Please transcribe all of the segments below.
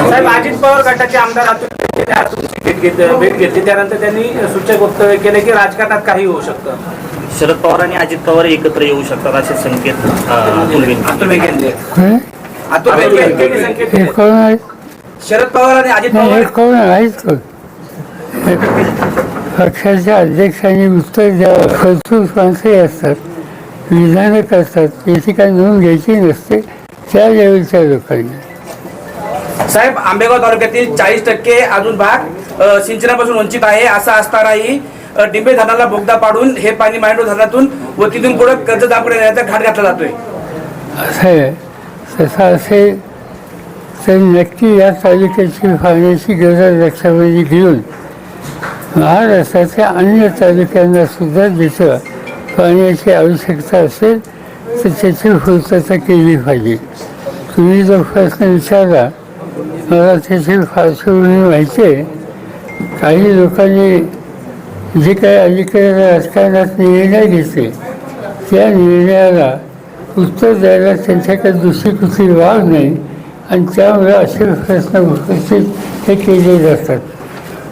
साहेब अजित पवार गटाचे आमदार अतुल भेट घेत भेट घेतली. त्यानंतर त्यांनी सूचक वक्तव्य केले की राजकारणात काही होऊ शकतं. शरद पवार आणि अजित पवार एकत्र येऊ शकतात असे संकेत अतुल बेनके अतुल बेनके संकेत. दिले. शरद पवार आणि अजित हे पवार कोण हे पक्षाच्या अध्यक्षांनी उत्तर द्यावं फलसूस माणसंही असतात. विधानं करतात याची काही नोंद घ्यायची नसते. त्या लेवलच्या लोकांनी. साहेब आंबेगाव तालुक्यातील चाळीस टक्के अजून भाग सिंचनापासून वंचित आहे असा असतानाही डिंबे धरणाला बोगदा पाडून हे पाणी मांडू धरणातून व तिथून पुढे कर्ज दाखवून येण्याचा घाट घातला जातोय. असं आहे तसं असे तर नक्की या तालुक्याची पाण्याची गरज लक्षामध्ये घेऊन महाराष्ट्राच्या अन्य तालुक्यांना सुद्धा जिथं पाण्याची आवश्यकता असेल तर त्याची पूर्तता केली पाहिजे. तुम्ही जो प्रश्न विचारला मला त्याची पार्श्वभूमी माहिती आहे काही लोकांनी जे काही अलीकडे राजकारणात निर्णय घेतले त्या निर्णयाला उत्तर द्यायला त्यांच्याकडे दुसरी कुठली वाव नाही आणि त्यामुळे असे प्रश्न उपस्थित हे केले जातात.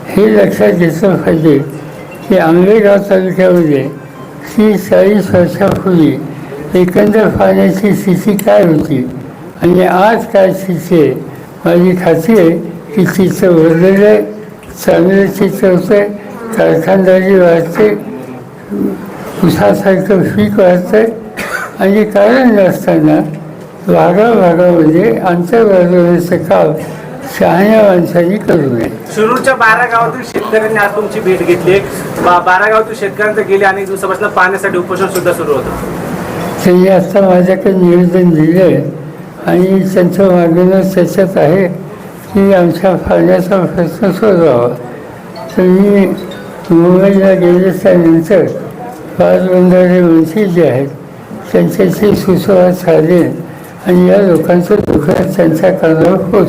हे लक्षात घेतलं पाहिजे की आंबेगाव तालुक्यामध्ये तीस चाळीस वर्षापूर्वी एकंदर पाण्याची स्थिती काय होती आणि आज काय स्थिती आहे माझी खात्री आहे की तिचं वरलेलं आहे चांगलं चित्र होतं आहे कारखानदारी वाढते उसासारखं पीक वाढतंय आणि कारण नसताना भागाभागामध्ये अंतर वाढवण्याचं काम शहाण्या माणसांनी करू नये. शिरूरच्या बारा गावातील शेतकऱ्यांनी आज तुमची भेट घेतली. बा- बारा गावातील शेतकऱ्यांचं गेले अनेक दिवसापासून पाण्यासाठी उपोषण सुद्धा सुरू होतं. त्यांनी आता माझ्याकडे निवेदन दिलं आहे आणि त्यांचं मागणं त्याच्यात आहे की आमच्या पाण्याचा प्रश्न सोडवावा. तर मी मुंबईला गेले त्यानंतर पाच बंधारे मंत्री जे आहेत. त्यांच्याशी सुसंवाद साधेन आणि या लोकांचं दुःख त्यांच्या कानावर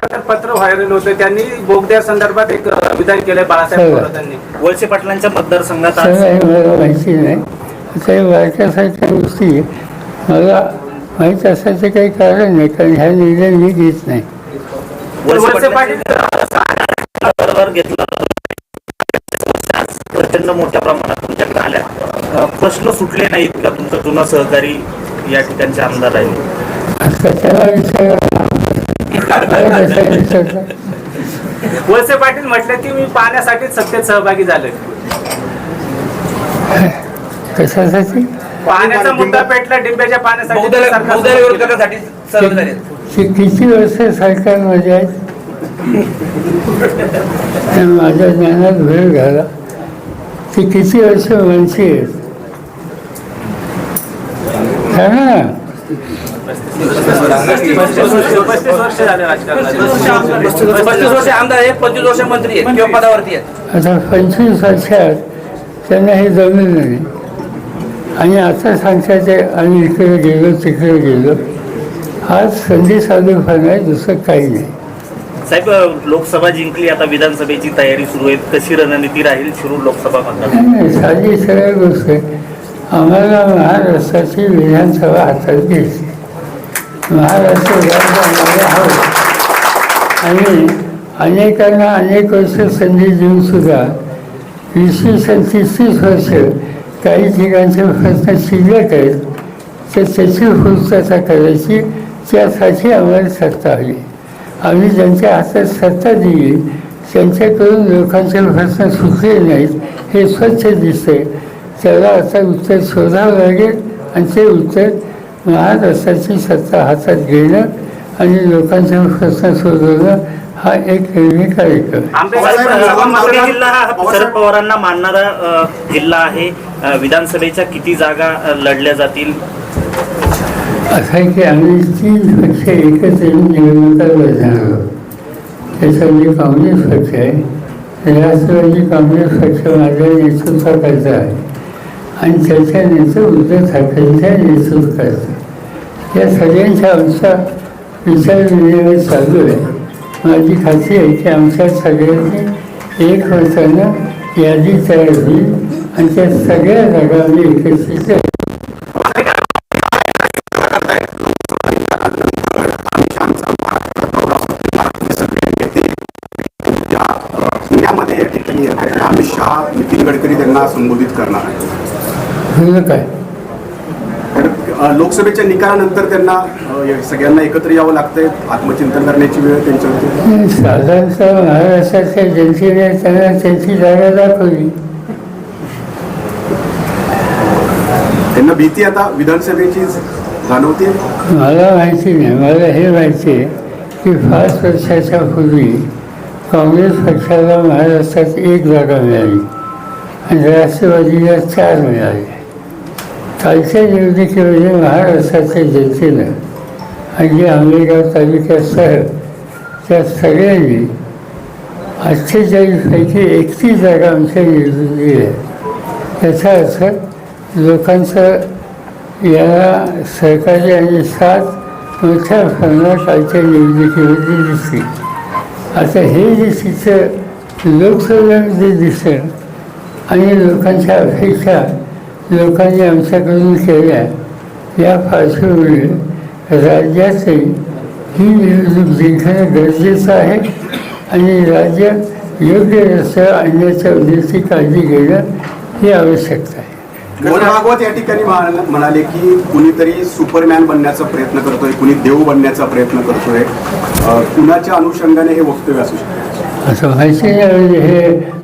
खतर पत्र व्हायरल होतं. त्यांनी बोगद्या संदर्भात एक विधान केलंय बाळासाहेब वळसे पाटलांच्या मतदारसंघात हे मला माहिती नाही. आता हे वारक्यासारख्या गोष्टी मला माहीत असायचं काही कारण नाही कारण ह्या निर्णय मी घेत नाही. वळसे पाटील घेतला. प्रचंड मोठ्या प्रमाणात तुमच्याकडे आल्या. प्रश्न सुटले नाहीत का तुमचं जुना सहकारी या ठिकाणचे आमदार आहे वळसे पाटील म्हटलं की मी पाण्यासाठी सत्तेत सहभागी झालोय. कशासाठी? पाण्याचा मुद्दा पेटला डिंब्याच्या पाण्यासाठी सर्व झाले. किती वर्ष सरकारमध्ये आहेत? आणि माझ्या ज्ञानात वेळ घाला. ते किती वर्ष माणसे आहेत? पंचवीस आता वर्षात त्यांना हे जमलं नाही. आणि आता सांगतात ते आम्ही इकडे गेलो तिकडे गेलो. आज संधी साधू आहे दुसरं काही नाही. साहेब लोकसभा जिंकली आता विधानसभेची तयारी सुरू आहे. कशी रणनीती राहील शिरूर लोकसभा मतदार नाही नाही साधी सरळ गोष्ट आहे. आम्हाला महाराष्ट्राची विधानसभा हातात घ्यायची महाराष्ट्र हवं. आणि अनेकांना अनेक वर्ष संधी देऊन सुद्धा वीस वीस आणि तीस तीस वर्ष काही ठिकाणचे प्रश्न शिल्लक आहेत. तर त्याची पूर्तता करायची त्यासाठी आम्हाला सत्ता हवी. आम्ही ज्यांच्या हातात सत्ता दिली त्यांच्याकडून लोकांचे प्रश्न सुटले नाहीत हे स्वच्छ दिसते त्याला आता उत्तर शोधावं लागेल आणि ते उत्तर महाराष्ट्राची सत्ता हातात घेणं आणि लोकांचे प्रश्न सोडवणं हा एक. आंबेगाव पुणे जिल्हा हा शरद पवारांना मानणारा जिल्हा आहे. विधानसभेच्या किती जागा लढल्या जातील? असं आहे की आम्ही तीन पक्ष एकत्र येऊन निवडणुका लढणार आहोत. त्याच्यामध्ये काँग्रेस पक्ष आहे. राष्ट्रवादी काँग्रेस पक्ष माझ्या नेतृत्वाकरता आहे. आणि त्याच्यानंतर उद्धव ठाकरेंच्या नेतृत्वाकरता या सगळ्यांच्या आमचा विचार विनिमय चालू आहे. माझी खात्री आहे की आमच्या सगळ्यांची. एक वर्षानं यादी तयार होईल. आणि त्या सगळ्या जागा आम्ही एकत्रित शहा नितीन गडकरी त्यांना संबोधित करणार आहे. काय? लोकसभेच्या निकालानंतर त्यांना सगळ्यांना एकत्र यावं लागतंय. आत्मचिंतन करण्याची वेळ त्यांच्यावरती. साधारणतः महाराष्ट्राच्या जनतेने त्यांना त्यांची जागा दाखवली. त्यांना भीती आता विधानसभेची जाणवते? मला माहिती नाही. मला हे माहिती आहे की पाच वर्षाच्या पूर्वी काँग्रेस पक्षाला महाराष्ट्रात एक जागा मिळाली आणि राष्ट्रवादीला चार मिळाले. कालच्या निवडणुकीमध्ये म्हणजे महाराष्ट्राच्या जनतेनं. अगदी आंबेगाव तालुक्यासह त्या सगळ्यांनी अठ्ठेचाळीसपैकी एकतीस जागा आमच्या निवडून दिल्या त्याचा अर्थ लोकांचं याला सहकार्य आणि साथ मोठ्या प्रमाणात कालच्या निवडणुकीमध्ये दिसली आता हे जे चित्र लोकसभेमध्ये दिसेल आणि लोकांच्या अपेक्षा लोकांनी आमच्याकडून केल्या. या पार्श्वभूमीवर राज्याचे ही निवडणूक जिंकणं गरजेचं आहे आणि राज्य योग्य रस्त्यावर आणण्याच्या उद्देशाची काळजी घेणं ही आवश्यकता आहे. मोहन भागवत या ठिकाणी म्हणाल- म्हणाले की कुणीतरी सुपरमॅन बनण्याचा प्रयत्न करतोय कुणी देव बनण्याचा प्रयत्न करतोय. कुणाच्या अनुषंगाने हे वक्तव्य असू शकतं? असं म्हणजे हे